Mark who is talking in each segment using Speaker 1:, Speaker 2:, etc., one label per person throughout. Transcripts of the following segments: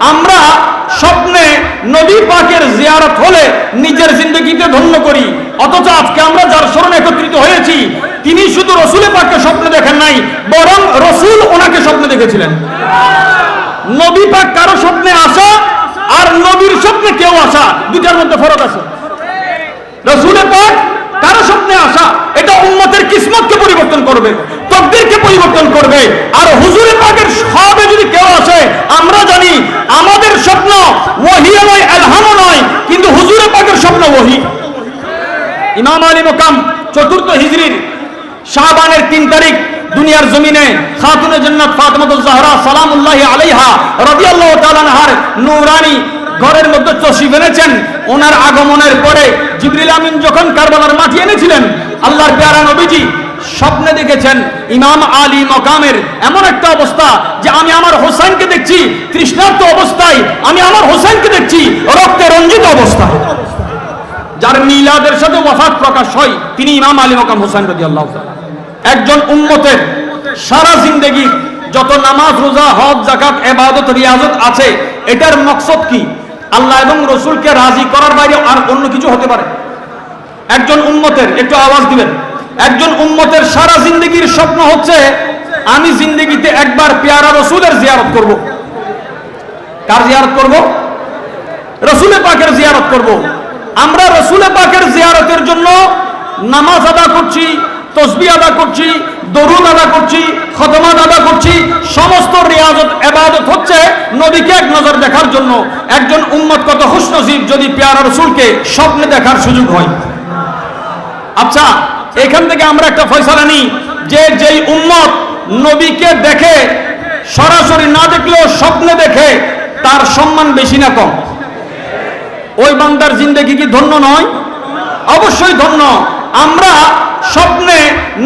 Speaker 1: আমরা স্বপ্নে নবী পাকের জিয়ারত হলে নিজের জিন্দগিতে ধন্য করি। অথচ আজকে আমরা যার স্মরণে একত্রিত হয়েছি, তিনি শুধু রসুলের পাককে স্বপ্ন দেখেন নাই, বরং রসুল ওনাকে স্বপ্ন দেখেছিলেন। নবী পাক কারও স্বপ্নে আসা আর নবীর স্বপ্নে কেউ আসা দুটার মধ্যে ফরক আছে। রসুলের পাক কারও স্বপ্নে আসা, এটা উম্মতের কিসমতকে পরিবর্তন করবে, তকদিরকে পরিবর্তন করবে। আর হুজুরে পাকের সবে যদি কেউ আসে, আমরা জানি আমাদের স্বপ্ন ওহিয়া নয় এলহামও নয়, কিন্তু হুজুরের পাকের স্বপ্ন ওহি ইমাম আলী মোকাম চতুর্থ হিজরির শাহবানের তিন তারিখ দুনিয়ার জমিনে খাতুনে জান্নাত ফাতেমাতুজ জাহরা সালামুল্লাহি আলাইহা রাদিয়াল্লাহু তাআলা নূরানি ঘরের মধ্যে তশরিফ এনেছেন ওনার আগমনের পরে আমিন যখন কারবালার মাটি এনেছিলেন, আল্লাহর পেয়ারা নবীজি স্বপ্নে দেখেছেন ইমাম আলী মকামের এমন একটা অবস্থা যে আমি আমার হোসেনকে দেখছি, তৃষ্ণার্ত অবস্থায় আমি আমার হোসেনকে দেখছি, রক্তে রঞ্জিত অবস্থায়। যার মিলাদের সাথে ওয়াফাত প্রকাশ হয়, তিনি ইমাম আলী মকাম হোসেন রদি আল্লাহ একজন উম্মতের সারা জিন্দেগি যত নামাজ, রোজা, হজ জাকাত এবাদত রিয়াজত আছে, এটার মকসদ কি? আল্লাহ এবং রসুলকে রাজি করার বাইরে আর অন্য কিছু হতে পারে। একজন উম্মতের, একটু আওয়াজ দিবেন। একজন উম্মতের সারা জিন্দগির স্বপ্ন হচ্ছে, আমি জিন্দগিতে একবার পেয়ারা রসুলের জিয়ারত করব। কার জিয়ারত করব? রসুলের পাকের জিয়ারত করব। আমরা রসুলের পাকের জিয়ারতের জন্য নামাজ আদা করছি, তসবি আদা করছি, দরুদ আদা করছি খতমাত আদা করছি, সমস্ত রিয়াজত, এবাদত হচ্ছে নবীকে এক নজর দেখার জন্য। একজন উম্মত কত হুসনসিব যদি পেয়ারা রসুলকে স্বপ্নে দেখার সুযোগ হয়। আচ্ছা এখান থেকে আমরা একটা ফয়সালা নিই যে যেই উম্মত নবীকে দেখে, সরাসরি না দেখলেও স্বপ্নে দেখে, তার সম্মান বেশি না কম। ওই বান্দার জিন্দেগি কি ধন্য নয়? অবশ্যই ধন্য। আমরা স্বপ্নে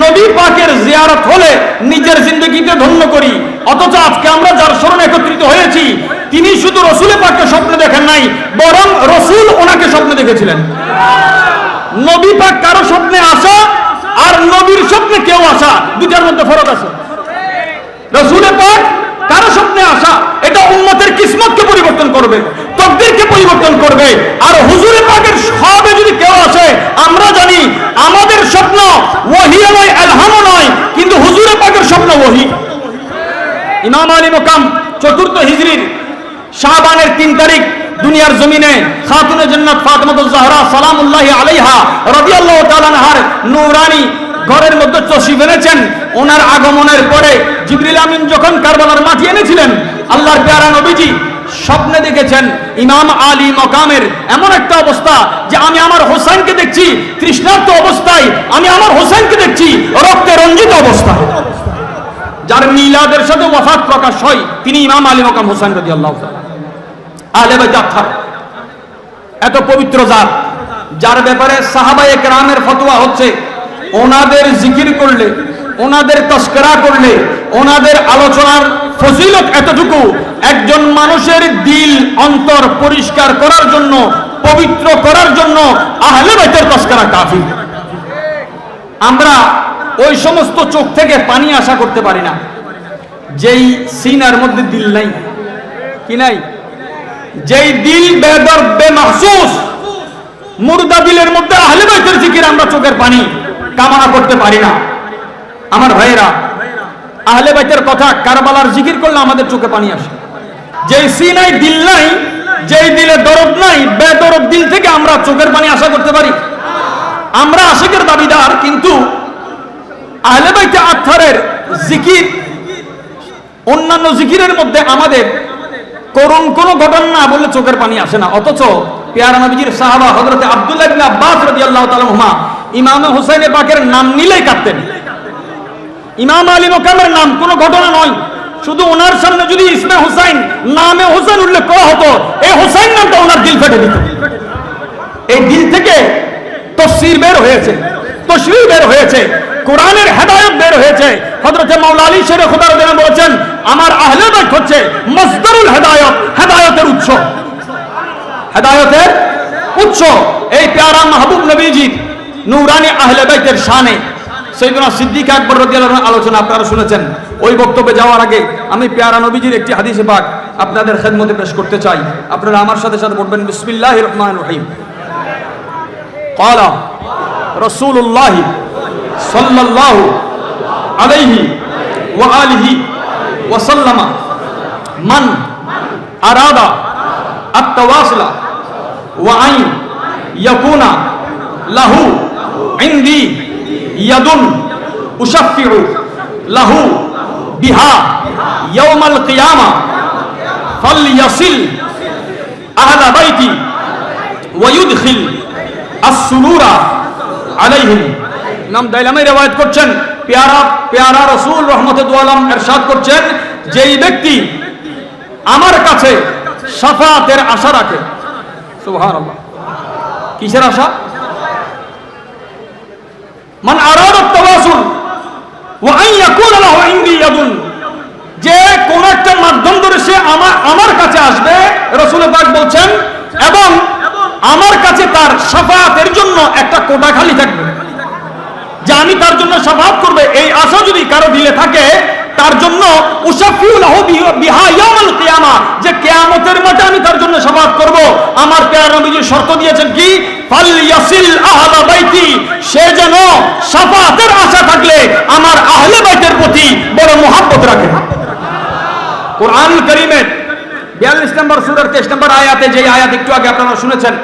Speaker 1: নবী পাকের জিয়ারত হলে নিজের জিন্দগিতে ধন্য করি। অথচ আজকে আমরা যার স্মরণে একত্রিত হয়েছি, তিনি শুধু রসুলের পাককে স্বপ্নে দেখেন নাই, বরং রসুল ওনাকে স্বপ্নে দেখেছিলেন। নবী পাক কারও স্বপ্নে আসা আর নবীর স্বপ্নে কেউ আসা দুটার মধ্যে ফরক আছে। রসুলের পাক কারও স্বপ্নে আসা, এটা উম্মতের কিসমতকে পরিবর্তন করবে, তকদিরকে পরিবর্তন করবে। আর হুজুরের পাকের সবে যদি কেউ আসে, আমরা জানি আমাদের স্বপ্ন ওহিয়া নয় এলহামও নয়, কিন্তু হুজুরের পাকের স্বপ্ন ওহি ইমাম আলী মোকাম চতুর্থ হিজরির শাহবানের তিন তারিখ দুনিয়ার জমিনে খাতুনে জান্নাত ফাতেমাতুজ জাহরা সালামুল্লাহি আলাইহা রাদিয়াল্লাহু তাআলা আনহার নূরানি ঘরের মধ্যে তশরিফ এনেছেন ওনার আগমনের পরে জিবরিল আমিন যখন কারবালার মাটি এনেছিলেন, আল্লাহর পেয়ারা নবীজি স্বপ্নে দেখেছেন ইমাম আলী মকামের এমন একটা অবস্থা যে আমি আমার হোসেনকে দেখছি, তৃষ্ণার্ত অবস্থায় আমি আমার হোসেনকে দেখছি, রক্তে রঞ্জিত অবস্থায় যার মিলাদের সাথে ওয়াফাত প্রকাশ হয়, তিনি ইমাম আলী মকাম হোসেন রদি আল্লাহ আলে বাইত আত্মার এত পবিত্র জাত, যার ব্যাপারে সাহাবায়ে কেরামের ফতোয়া হচ্ছে, ওনাদের জিকির করলে, ওনাদের তস্করা করলে, ওনাদের আলোচনার ফজিলত এতটুকু, একজন মানুষের দিল, অন্তর পরিষ্কার করার জন্য, পবিত্র করার জন্য আহলে বাইতের তস্করা কাফি আমরা ওই সমস্ত চোখ থেকে পানি আশা করতে পারি না, যেই সিনার মধ্যে দিল নাই, কি নাই? যেই দিল বেদর বে বেমাহসুস মুর্দা দিলের মধ্যে আহলে বাইতের জিকির আমরা চোখের পানি কামনা করতে পারি না। আমার ভাইয়েরা, আহলে বাইতের কথা কারবালার জিকির করলে আমাদের চোখে পানি আসে। যেই সিনাই দিল নাই, যেই দিলে দরদ নাই, বেদরদ দিল থেকে আমরা চোখের পানি আশা করতে পারি। আমরা আশিকের দাবিদার, কিন্তু আহলে বাইতে আত্মারের জিকির, অন্যান্য জিকিরের মধ্যে আমাদের করুণ কোন ঘটনা না বললে চোখের পানি আসে না। অথচ পেয়ারা নবীজির সাহাবা হযরতে আব্দুল্লাহ আব্বাস রাদিয়াল্লাহু তাআলা হুমা ইমাম হুসাইন পাকের নাম নিলেই কাঁদতেন। ইমাম আলী মোকামের নাম কোনো ঘটনা নয়। শুধু ওনার সামনে যদি ইসমে হুসাইন নামে হুসাইন উল্লেখ করা হতো এই হুসাইন নামটা ওনার দিল ফেটে দিত। এই দিল থেকে তফসির বের হয়েছে তশরির বের হয়েছে। কোরআনের হেদায়ত বের হয়েছে হযরতে মাওলা আলী শেরে খোদার দেন বলেছেন আমার আহলে বাইত হচ্ছে মসদারুল হেদায়ত হেদায়তের উৎস হেদায়তের উৎস এই প্যারা মাহবুব নবীজি নূরানি আহলে বাইতের শানে সৈয়দনা সিদ্দিক আকবর রাদিয়াল্লাহু আনহু আলোচনা আপনারা শুনেছেন ওই বক্তব্যে যাওয়ার আগে আমি প্যারা নবীজির একটি হাদিসে পাক আপনাদের খেদমতে পেশ করতে চাই আপনারা আমার সাথে সাথে বলবেন বিসমিল্লাহ রহমান রহিম قال رسول الله صلى الله عليه وآله وسلم. من أراد التواصل وأن يكون له عندي يد أشفع له بها يوم القيامة فليصل أهل بيتي ويدخل السرور عليهم. নাম দাইলামে রেওয়ায়ত করছেন। পেয়ারা পেয়ারা রসুল রহমতে দুয়ালাম এরশাদ করছেন, যেই ব্যক্তি আমার কাছে সাফাতের আশা রাখে। সুবহানাল্লাহ। কিসের আশা? মান আরাদাত তাওয়াসুল, ওয়া আন ইয়াকুনা লাহু ইনদি ইয়াদুন। যে কোন একটা মাধ্যম ধরে সে আমার আমার কাছে আসবে, রসুল পাক বলছেন, এবং আমার কাছে তার সাফাতের জন্য একটা কোটা খালি থাকবে। যে আমি তার জন্য সাফাত করবে, এই আশা যদি কারও দিলে থাকে, তার জন্য যে কিয়ামতের মাঠে আমি তার জন্য সাফাত করব। আমার পেয়ারা নবীজি শর্ত দিয়েছেন কি? সে যেন সাফাতের আশা থাকলে আমার আহলে বাইতের প্রতি বড় মহব্বত রাখে। কোরআন করিমের বিয়াল্লিশ নম্বর সুরের তেইশ নম্বর আয়াতে যে আয়াত একটু আগে আপনারা শুনেছেন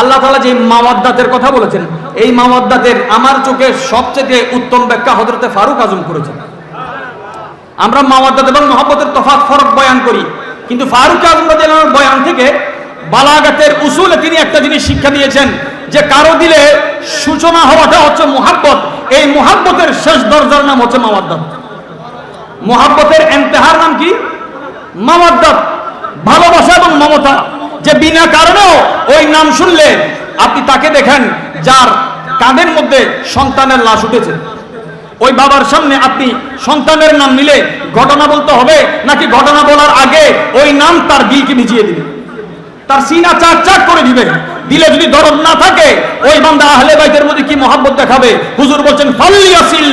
Speaker 1: আল্লাহ তালা যে মাওয়াদ্দাতের কথা বলেছেন, এই মাওয়াদ্দাতের আমার চোখে সবচেয়ে উত্তম ব্যাখ্যা হজরতে ফারুক আজম করেছেন। আমরা মাওয়াদ্দাত এবং মহব্বতের তফাৎ, ফরক বয়ান করি, কিন্তু ফারুক আজম রাদিয়াল্লাহু বয়ান থেকে বালাগাতের উসুলে তিনি একটা জিনিস শিক্ষা দিয়েছেন যে কারও দিলে সূচনা হওয়াটা হচ্ছে মোহাব্বত, এই মোহাব্বতের শেষ দরজার নাম হচ্ছে মাওয়াদ্দাত। মোহাব্বতের এন্তেহার নাম কি? মামাদ্দাত ভালোবাসা এবং মমতা, যে বিনা কারণেও নাম শুনলে আপনি তাকে দেখেন যার কাঁধের মধ্যে সন্তানের লাশ উঠেছে। ওই বাবার সামনে আপনি সন্তানের নাম নিলে ঘটনা বলতে হবে, নাকি ঘটনা বলার আগে ওই নাম তার দিলকে ভিজিয়ে দিবে? তার সিনা চাক চাক করে দিবে। দিলে যদি দরদ না থাকে, ওই বান্দা আহলে বাইতের মধ্যে কি মহাব্বত দেখাবে? হুজুর বলছেন ফালিয়াসিল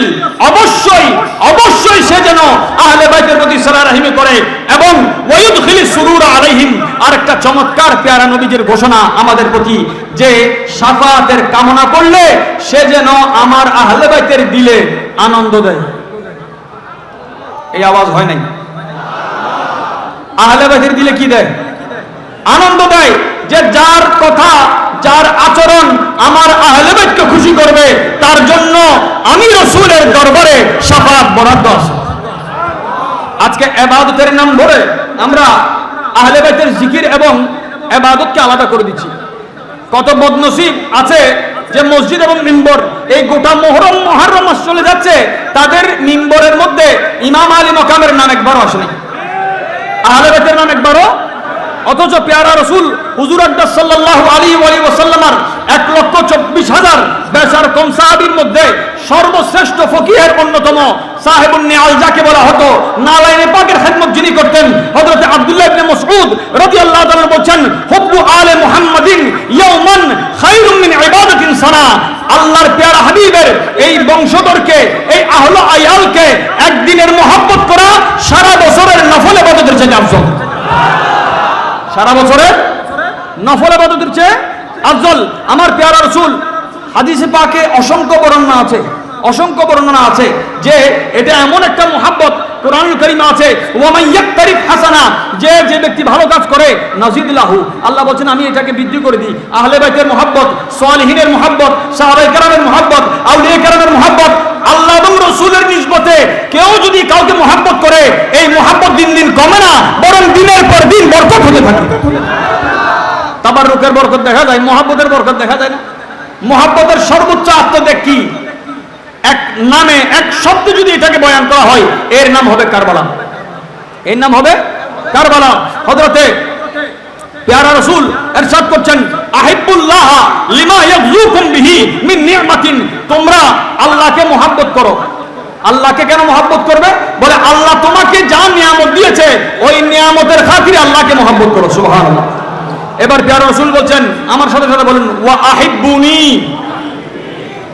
Speaker 1: অবশ্যই অবশ্যই সে যেন আহলে বাইতের প্রতি সারা রাহিমি করে, এবং ওয়ুদখিলি সুরুর আলাইহিম আর একটা চমৎকার পেয়ারা নবীজির ঘোষণা আমাদের প্রতি, যে সাফাতের কামনা করলে সে যেন আমার আহলে বাইতের দিলে আনন্দ দেয়। এই আওয়াজ হয় নাই? আহলে বাইতের দিলে কি দেয়? আনন্দ দেয় যে যার কথা, যার আচরণ আমার আহলেবেদকে খুশি করবে, তার জন্য আমি রসুলের দরবারে সাফাত বরাদ্দ আজকে এবাদতের নাম ধরে আমরা আহলেবেদের জিকির এবং এবাদতকে আলাদা করে দিচ্ছি। কত বদনসিব আছে যে মসজিদ এবং মিম্বর এই গোটা মোহরম মহারম চলে যাচ্ছে, তাদের মিম্বরের মধ্যে ইমাম আলী মকামের নাম একবারও আসেনি। আহলেবেদের নাম একবারও? অথচ পেয়ারা রসুল হুজুর আকদাস সাল্লাল্লাহু আলী আলী ওসাল্লামার এক লক্ষ চব্বিশ হাজার বেসার কম সাহাবির মধ্যে সর্বশ্রেষ্ঠ ফকিহের অন্যতম সাহেবুন নিয়াল যাকে বলা হতো। নালাইনে পাকের খেদমত যিনি করতেন, হযরত আব্দুল্লাহ ইবনে মাসউদ রাদিয়াল্লাহু তাআলা বলেন হুব্বু আলে মুহাম্মাদিন ইয়াওমান খায়রুম মিন ইবাদাতিন সানা। আল্লাহর পেয়ারা হাবিবের এই বংশধরকে, এই আহলে আয়ালকে একদিনের মহব্বত করা সারা বছরের নফল ইবাদতের চেয়ে আফজল। সারা বছরের নফল আবাদতের চেয়ে আফজল। আমার পেয়ারা রসুল, হাদিসে পাকে অসংখ্য বর্ণনা আছে। অসংখ্য বর্ণনা আছে যে এটা এমন একটা মোহাব্বত, কোরআনুল করিমে আছে হাসানা, যে যে ব্যক্তি ভালো কাজ করে, নাজিদুল্লাহু। আল্লাহ বলছেন, আমি এটাকে বৃদ্ধি করে দিই। আহলে বাইতের মোহাব্বত, সালিহিনের মোহাব্বত সাহাবাই কেরামের মোহাব্বত, আউলিয়া কেরামের মোহাব্বত, আল্লাহ এবং রসুলের নিসবতে কেউ যদি কাউকে মোহাব্বত করে, এই মোহাব্বত দিন দিন কমে না, বরং দিনের পর দিন বরকত হতে থাকে। তাবার রুকের বরকত দেখা যায়, মোহাব্বতের বরকত দেখা যায় না। মোহাব্বতের সর্বোচ্চ আত্মত্যাগ কি? এক নামে, এক শব্দে যদি এটাকে বয়ান করা হয়, এর নাম হবে কারবালা। এর নাম হবে কারবালা। হযরতে পেয়ারা রসুল এরশাদ করছেন, আহিবুল্লাহ লিমা ইয়াবলুকুম বিহি মিন নি'মাতিন তোমরা আল্লাহকে মোহাব্বত করো। আল্লাহকে কেন মোহাব্বত করবে? বলে, আল্লাহ তোমাকে যা নিয়ামত দিয়েছে, ওই নিয়ামতের খাতিরে আল্লাহকে মোহাব্বত করো। সুবহানাল্লাহ। এবার পেয়ারা রসুল বলছেন, আমার সাথে সাথে বলেন, ওয়া আহিব্বুনি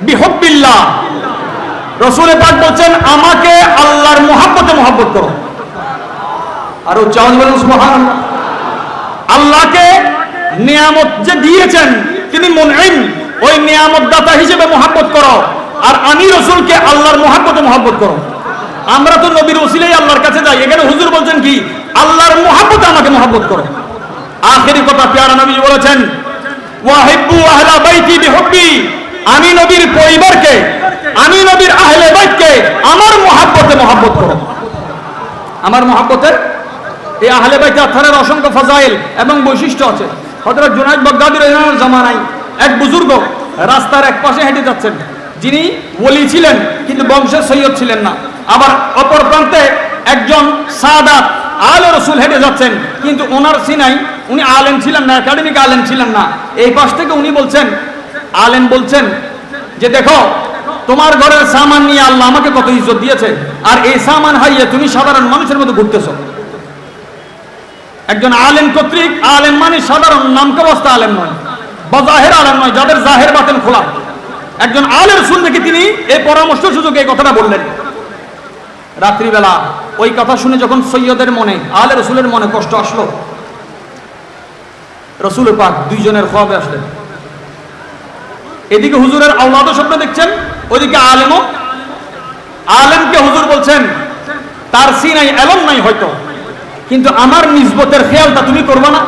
Speaker 1: বিহব্বিল্লাহ। রসুল পাক বলছেন, আমাকে আল্লাহর মোহাব্বতে মোহাব্বত করো। আর উচ্চারণ বলেন সুবহান আল্লাহকে নিয়ামত যে দিয়েছেন, তিনি মুনইম ওই নিয়ামত দাতা হিসেবে মহাব্বত করো। আর আমি রসুলকে আল্লাহর মহাব্বতে মহাব্বত করো। আমরা তো নবীর ওসিলেই আল্লাহর কাছে যাই। এখানে হুজুর বলছেন কি? আল্লাহর মহাব্বতে আমাকে মহাব্বত করো। আখেরি কথা পেয়ারা নবী বলেছেন, ওয়াহিব্বু আহলা বাইতি বিহুব্বি। আমি নবীর পরিবারকে আমি নবীর আহলে বাইতকে আমার মহাব্বতে মহাব্বত করো আমার মহাব্বতের এই আহলে বাইতে আত্মারের অসংখ্য ফজাইল এবং বৈশিষ্ট্য আছে। হযরত জুনাইদ বাগদাদির জামানায় এক বুজুর্গ রাস্তার এক পাশে হেঁটে যাচ্ছেন। যিনি ওলি ছিলেন, কিন্তু বংশের সৈয়দ ছিলেন না। আবার অপর প্রান্তে একজন সাদাত আলে রসুল হেঁটে যাচ্ছেন, কিন্তু ওনার সিনাই উনি আলেম ছিলেন না, একাডেমিক আলেম ছিলেন না। এই পাশ থেকে উনি বলছেন, আলেম বলছেন যে, দেখো তোমার ঘরের সামান নিয়ে আল্লাহ আমাকে কত ইজ্জত দিয়েছে। আর এই সামান হাইয়ে তুমি সাধারণ মানুষের মতো ঘুরতেছো। একজন আলেম কর্তৃক, আলেম মানে সাধারণ নামকাবস্তা আলেম নয়। বা জাহের আলেম নয়, যাদের জাহের বাতেন খোলা। একজন আলেম শুন দেখে তিনি এই পরামর্শ সুযোগে এই কথাটা বললেন। রাত্রিবেলা ওই কথা শুনে যখন সৈয়দের মনে, আলে রসুলের মনে কষ্ট আসলো, রসুল পাক দুইজনের খোয়াবে আসলেন। এদিকে হুজুরের আওলাদও স্বপ্ন দেখছেন ওইদিকে আলেমও, আলেমকে হুজুর বলছেন, তার সি নাই এলম নাই হয়তো, কিন্তু আমার নিজবতের খেয়ালটা তুমি করবে না।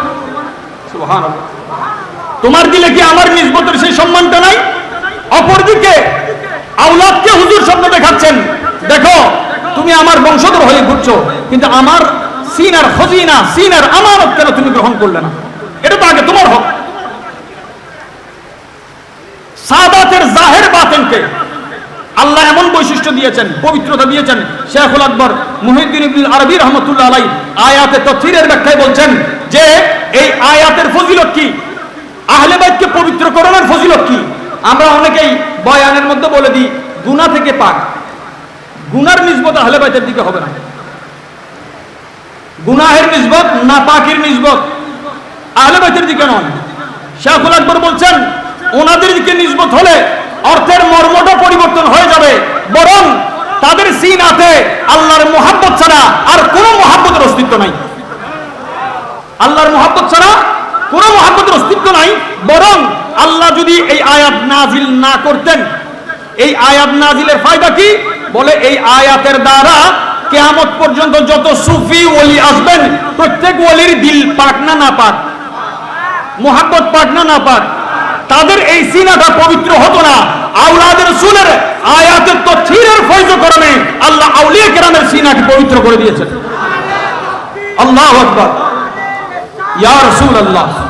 Speaker 1: তোমার দিলে কি আমার নিজবতের সেই সম্মানটা নাই? অপরদিকে আওলাদকে হুজুর স্বপ্ন দেখাচ্ছেন, দেখো, তুমি আমার বংশধর হয়ে ঘুরছো, কিন্তু আমার সিনার খজিনা, সিনার আমানত কেন তুমি গ্রহণ করলে না? এটা তো আগে তোমার হক। সাদাতের জাহের বাতেনকে আল্লাহ এমন বৈশিষ্ট্য দিয়েছেন, পবিত্রতা দিয়েছেন। শেখুল আকবর মুহিউদ্দিন ইবনুল আরবি রহমতুল্লাহ আলাই আয়াতে তফসিরের ব্যাখ্যায় বলছেন যে এই আয়াতের ফজিলত কি? আহলে বাইতকে পবিত্রকরণের ফজিলত কি? আমরা অনেকেই বয়ানের মধ্যে বলে দিই, গুনাহ থেকে পাক। গুনার নিসবত আহলে বাইতের দিকে হবে না। গুনাহের নিসবত না পাকের নিসবত আহলে বাইতের দিকে নয়। শেখুল আকবর বলছেন, ওনাদের দিকে নিসবত হলে অর্থের মর্মটা পরিবর্তন হয়ে যাবে। বরং তাদের সিনাতে আল্লাহর মোহাব্বত ছাড়া আর কোনো মোহাব্বতের অস্তিত্ব নাই। আল্লাহর মোহাব্বত ছাড়া কোনো মোহাব্বতের অস্তিত্ব নাই। বরং আল্লাহ যদি এই আয়াত নাজিল না করতেন, এই আয়াত নাজিলের ফায়দা কি? বলে এই আয়াতের দ্বারা কেয়ামত পর্যন্ত যত সুফি ওলি আসবেন, প্রত্যেক ওলির দিল পাক না না পাক? মোহাব্বত পাক না না পাক? তাদের এই সিনাটা পবিত্র হতো না আউলাদের সুনের আয়াতের তথ্যের ফৈজ করণে আল্লাহ আউলিয়া কেরামের সিনাকে পবিত্র করে দিয়েছেন। আল্লাহ আকবার। ইয়া রাসূলুল্লাহ।